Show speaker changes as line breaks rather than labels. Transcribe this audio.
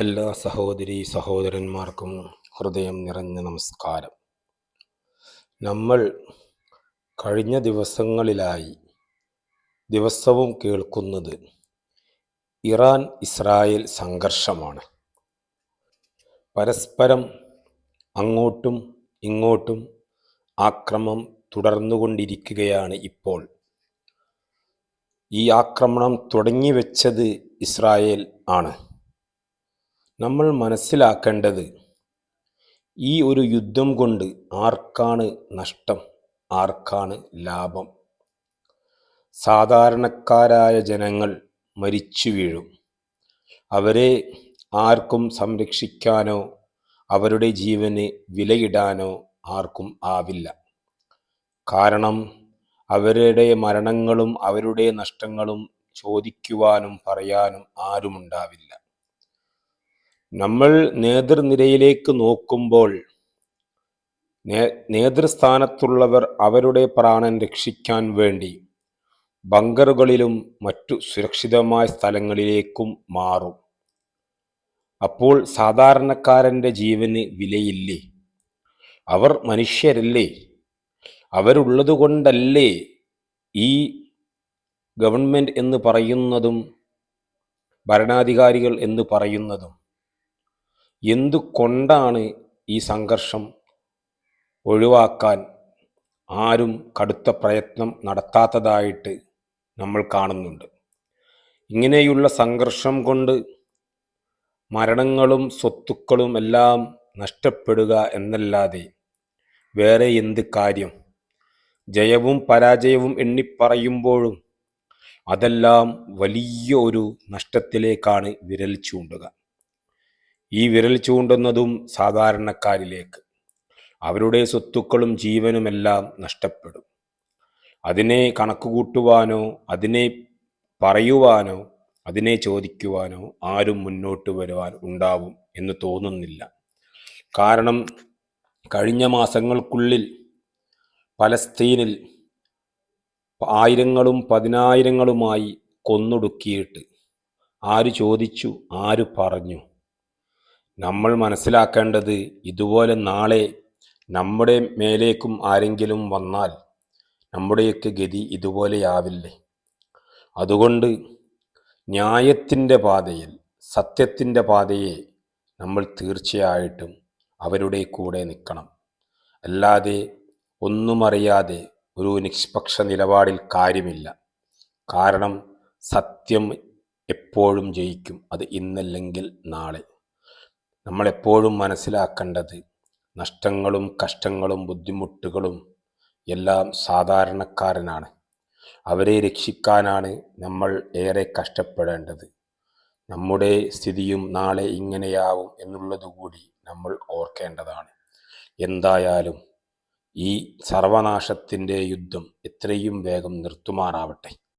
എല്ലാ സഹോദരി സഹോദരന്മാർക്കും ഹൃദയം നിറഞ്ഞ നമസ്കാരം. നമ്മൾ കഴിഞ്ഞ ദിവസങ്ങളിലായി ദിവസവും കേൾക്കുന്നത് ഇറാൻ ഇസ്രായേൽ സംഘർഷമാണ്. പരസ്പരം അങ്ങോട്ടും ഇങ്ങോട്ടും ആക്രമം തുടർന്നുകൊണ്ടിരിക്കുകയാണ് ഇപ്പോൾ. ഈ ആക്രമണം തുടങ്ങിവെച്ചത് ഇസ്രായേൽ ആണ്. നമ്മൾ മനസ്സിലാക്കേണ്ടത് ഈ ഒരു യുദ്ധം കൊണ്ട് ആർക്കാണ് നഷ്ടം ആർക്കാണ് ലാഭം? സാധാരണക്കാരായ ജനങ്ങൾ മരിച്ചു വീഴും. അവരെ ആർക്കും സംരക്ഷിക്കാനോ അവരുടെ ജീവന് വിലയിടാനോ ആർക്കും ആവില്ല. കാരണം അവരുടെ മരണങ്ങളും അവരുടെ നഷ്ടങ്ങളും ചോദിക്കുവാനും പറയാനും ആരുമുണ്ടാവില്ല. നമ്മൾ നേതൃനിരയിലേക്ക് നോക്കുമ്പോൾ നേതൃസ്ഥാനത്തുള്ളവർ അവരുടെ പ്രാണൻ രക്ഷിക്കാൻ വേണ്ടി ബങ്കറുകളിലും മറ്റു സുരക്ഷിതമായ സ്ഥലങ്ങളിലേക്കും മാറും. അപ്പോൾ സാധാരണക്കാരന്റെ ജീവന് വിലയില്ലേ? അവർ മനുഷ്യരല്ലേ? അവരുള്ളത് കൊണ്ടല്ലേ ഈ ഗവൺമെന്റ് എന്ന് പറയുന്നതും ഭരണാധികാരികൾ എന്ന് പറയുന്നതും? എന്തുകൊണ്ടാണ് ഈ സംഘർഷം ഒഴിവാക്കാൻ ആരും കടുത്ത പ്രയത്നം നടത്താത്തതായിട്ട് നമ്മൾ കാണുന്നുണ്ട്. ഇങ്ങനെയുള്ള സംഘർഷം കൊണ്ട് മരണങ്ങളും സ്വത്തുക്കളും എല്ലാം നഷ്ടപ്പെടുക എന്നല്ലാതെ വേറെ എന്ത് കാര്യം? ജയവും പരാജയവും എണ്ണിപ്പറയുമ്പോഴും അതെല്ലാം വലിയ ഒരു നഷ്ടത്തിലേക്കാണ് വിരൽ ചൂണ്ടുക. ഈ വിരൽ ചൂണ്ടുന്നതും സാധാരണക്കാരിലേക്ക്. അവരുടെ സ്വത്തുക്കളും ജീവനുമെല്ലാം നഷ്ടപ്പെടും. അതിനെ കണക്കുകൂട്ടുവാനോ അതിനെ പറയുവാനോ അതിനെ ചോദിക്കുവാനോ ആരും മുന്നോട്ട് വരുവാൻ ഉണ്ടാവും എന്ന് തോന്നുന്നില്ല. കാരണം കഴിഞ്ഞ മാസങ്ങൾക്കുള്ളിൽ പലസ്തീനിൽ ആയിരങ്ങളും പതിനായിരങ്ങളുമായി കൊന്നൊടുക്കിയിട്ട് ആര് ചോദിച്ചു ആര് പറഞ്ഞു? നമ്മൾ മനസ്സിലാക്കേണ്ടത് ഇതുപോലെ നാളെ നമ്മുടെ മേലേക്കും ആരെങ്കിലും വന്നാൽ നമ്മുടെയൊക്കെ ഗതി ഇതുപോലെയാവില്ലേ അതുകൊണ്ട് ന്യായത്തിന്റെ പാതയിൽ സത്യത്തിന്റെ പാതയെ നമ്മൾ തീർച്ചയായിട്ടും അവരുടെ കൂടെ നിൽക്കണം. അല്ലാതെ ഒന്നും അറിയാതെ ഒരു നിഷ്പക്ഷ നിലപാടിൽ കാര്യമില്ല. കാരണം സത്യം എപ്പോഴും ജയിക്കും. അത് ഇന്നല്ലെങ്കിൽ നാളെ. നമ്മളെപ്പോഴും മനസ്സിലാക്കേണ്ടത് നഷ്ടങ്ങളും കഷ്ടങ്ങളും ബുദ്ധിമുട്ടുകളും എല്ലാം സാധാരണക്കാരനാണ്. അവരെ രക്ഷിക്കാനാണ് നമ്മൾ ഏറെ കഷ്ടപ്പെടേണ്ടത്. നമ്മുടെ സ്ഥിതിയും നാളെ ഇങ്ങനെയാവും എന്നുള്ളതുകൂടി നമ്മൾ ഓർക്കേണ്ടതാണ്. എന്തായാലും ഈ സർവനാശത്തിന്റെ യുദ്ധം എത്രയും വേഗം നിർത്തുമാറാവട്ടെ.